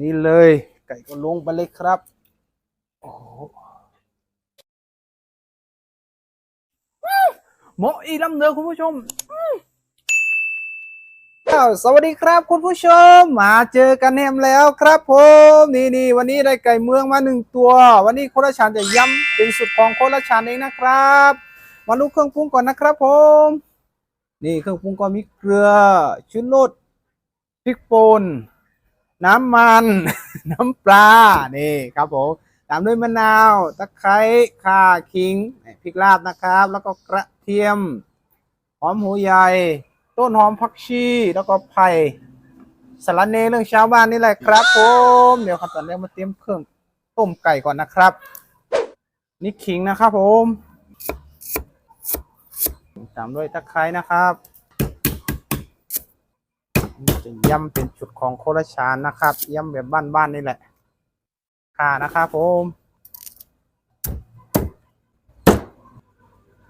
นี่เลย ไก่ก็ลงไปเลยครับ โอ้โหหมออีลำเนือคุณผู้ชมอ้าวสวัสดีครับคุณผู้ชม มาเจอกันแนมแล้วครับผม นี่นี่วันนี้ได้ไก่เมืองมาหนึ่งตัว วันนี้โคราชานจะย้ำเป็นสุดของโคราชานเองนะครับ มาดูเครื่องปรุงก่อนนะครับผม นี่เครื่องปรุงก็มีเกลือชุรสพริกป่น น้ำมัน น้ำปลา นี่ครับผม ตามด้วยมะนาว ตะไคร้ข่าขิง พริกลาบนะครับ แล้วก็กระเทียม หอมหัวใหญ่ ต้นหอมผักชี แล้วก็ไผ่สาระเนเรื่องชาวบ้านนี่แหละครับผม เดี๋ยวขั้นตอนแรกมาเตรียมเครื่องต้มไก่ก่อนนะครับ นี่ขิงนะครับผมตามด้วยตะไคร้นะครับ จะย่ำเป็นจุดของโคราชานนะครับ ย่ำแบบบ้านๆนี่แหละข่านะครับผม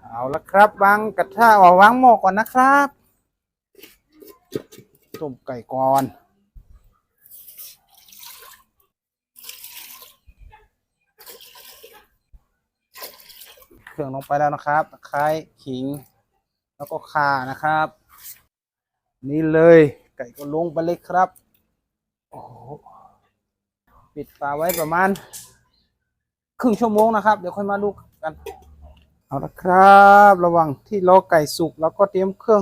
เอาละครับวางกระทะเอาวางหม้อก่อนนะครับต้มไก่ก่อนเครื่องลงไปแล้วนะครับตะไคร้ขิง แล้วก็ข่านะครับ นี่เลย ไก่ก็ลงไปเลยครับโอ้ปิดฝาไว้ประมาณ ครึ่งชั่วโมงนะครับ เดี๋ยวค่อยมาดูกัน เอาละครับ ระหว่างที่รอไก่สุกแล้วก็เตรียมเครื่อง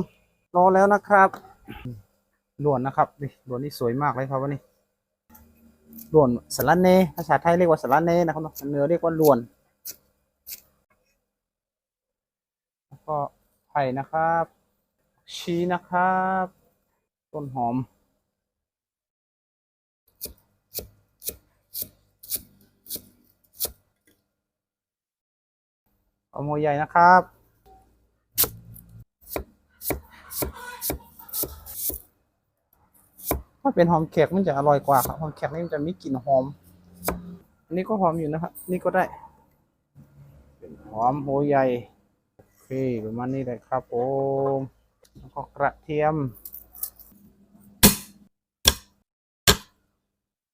รอแล้วนะครับหลวนนะครับนี่หลวนนี่สวยมากเลยครับวันนี้หลวนสารเนภาษาไทยเรียกว่าสารเนนะครับเนอะเหนือเรียกว่าหลวน แล้วก็ไผ่นะครับ ชีนะครับ ต้นหอมหอมหัวใหญ่นะครับถ้าเป็นหอมแขกมันจะอร่อยกว่าครับหอมแขกนี่มันจะมีกลิ่นหอม อันนี้ก็หอมอยู่นะครับ นี่ก็ได้เป็นหอมหัวใหญ่ โอเคประมาณนี้เลยครับผมแล้วก็กระเทียม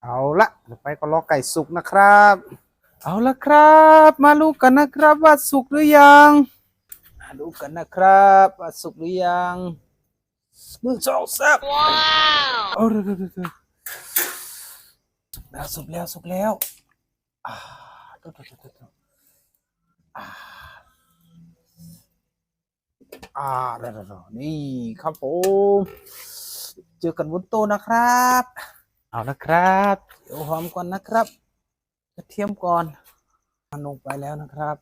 เอาละเดี๋ยวไปก็รอไก่สุกนะครับ เอาละครับ มาดูกันนะครับว่าสุกหรือยังมาดูกันนะครับว่าสุกหรือยังหนึ่งสองสามว้าวเอาเร็วๆๆๆแล้วสุกแล้วสุกแล้วอ่าดูๆๆๆอ่าอ่าเร็วๆๆนี่ครับผมเจอกันบนโต๊ะนะครับ เอาละครับเดี๋ยวหอมก่อนนะครับกระเทียมก่อนมันลงไปแล้วนะครับ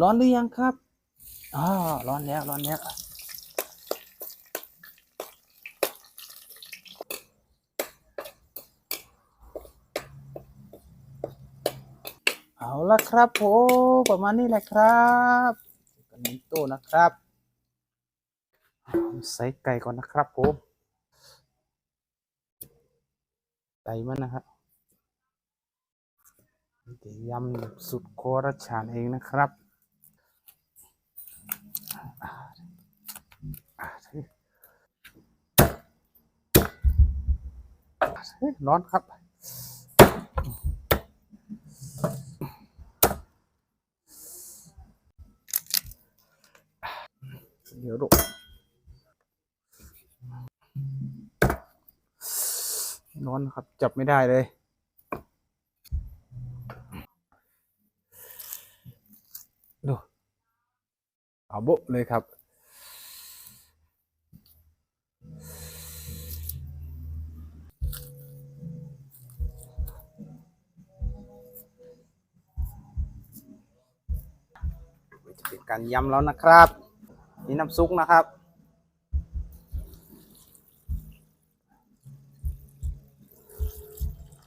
ร้อนหรือยังครับอ๋อร้อนแล้วร้อนแล้วเอาละครับผมประมาณนี้แหละครับกันนี้โตนะครับ ใส่ไก่ก่อนนะครับผม ไก่มันนะครับยำแบบสุดโคราชานเองนะครับเฮ้ยร้อนครับ ร้อนครับ จับไม่ได้เลย ดูเอาบะเลยครับ จะเป็นการยำแล้วนะครับ นี่น้ำซุปนะครับ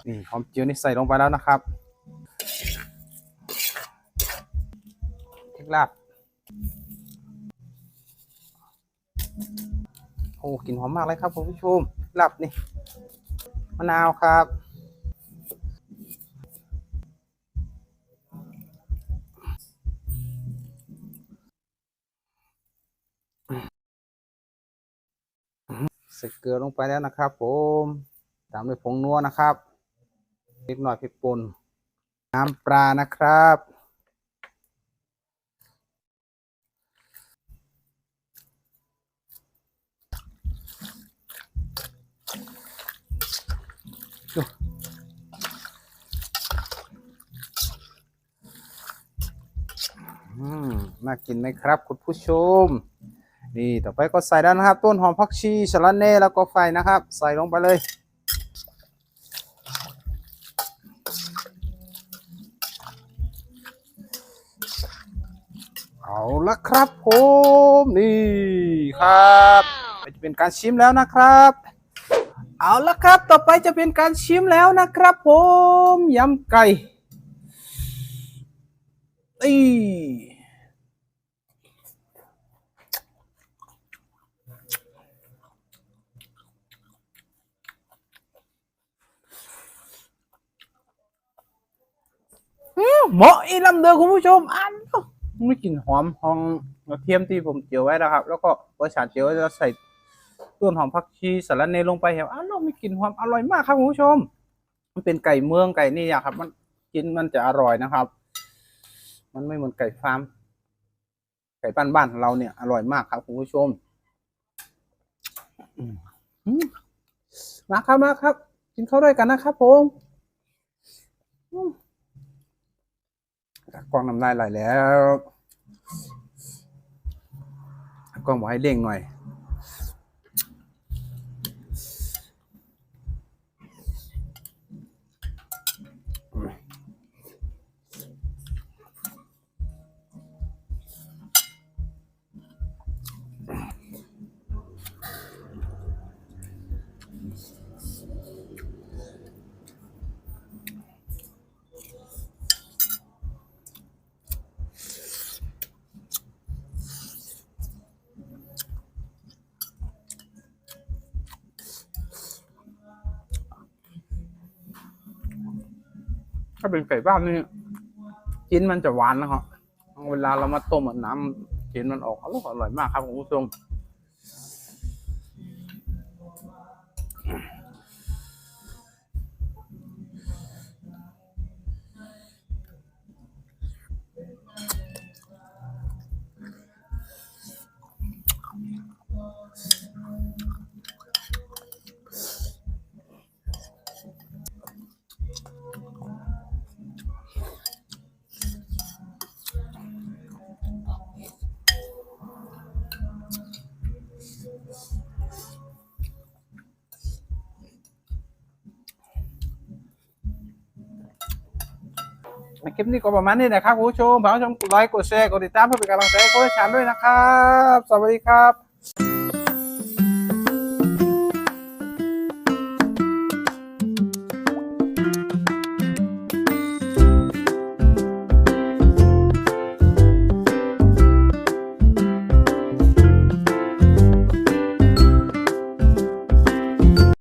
นี่หอมเจียวนี่ใส่ลงไปแล้วนะครับพริกลาบโอ้กลิ่นหอมมากเลยครับคุณผู้ชมพริกลาบนี่มะนาวครับใส่เกลือลงไปแล้วนะครับ ผม ตามด้วยผงนัวนะครับ เล็กหน่อยพริกป่นน้ำปลานะครับอืมน่ากินไหมครับ คุณผู้ชม นี่ ต่อไปก็ใส่แล้วนะครับ ต้นหอมผักชีสะระเน่แล้วก็ไฟนะครับ ใส่ลงไปเลย เอาละครับผมนี่ครับจะเป็นการชิมแล้วนะครับเอาละครับ ต่อไปจะเป็นการชิมแล้วนะครับ ผมยำไก่อีเหมาะอีลำเดือคุณผู้ชมอัน ไม่กลิ่นหอมหอมกระเทียมที่ผมเจียวไว้นะครับ แล้วก็เวอร์ชันเจียวไว้จะใส่ต้นหอมผักชีสาระเนลงไปเหรออ้าวเราไม่กลิ่นหอมอร่อยมากครับคุณผู้ชม มันเป็นไก่เมืองไก่นี่อะครับ มันกินมันจะอร่อยนะครับ มันไม่เหมือนไก่ฟาร์มไก่บ้านๆของเราเนี่ยอร่อยมากครับคุณผู้ชมอืมาครับมาครับ กินข้าวด้วยกันนะครับผม กล้องน้ำลายไหลแล้วกล้องบอกให้เร่งหน่อย ถ้าเป็นไก่บ้านนี่ชิ้นมันจะหวานนะครับเวลาเรามาต้มอะน้ำชิ้นมันออกอร่อยอร่อยมากครับคุณผู้ชม คลิปนี้ก็ประมาณนี้นะครับคุณผู้ชมฝากชมกดไลค์กดแชร์กดติดตามเพื่อเป็นกำลังใจให้โค้ชชันด้วยนะครับ สวัสดีครับ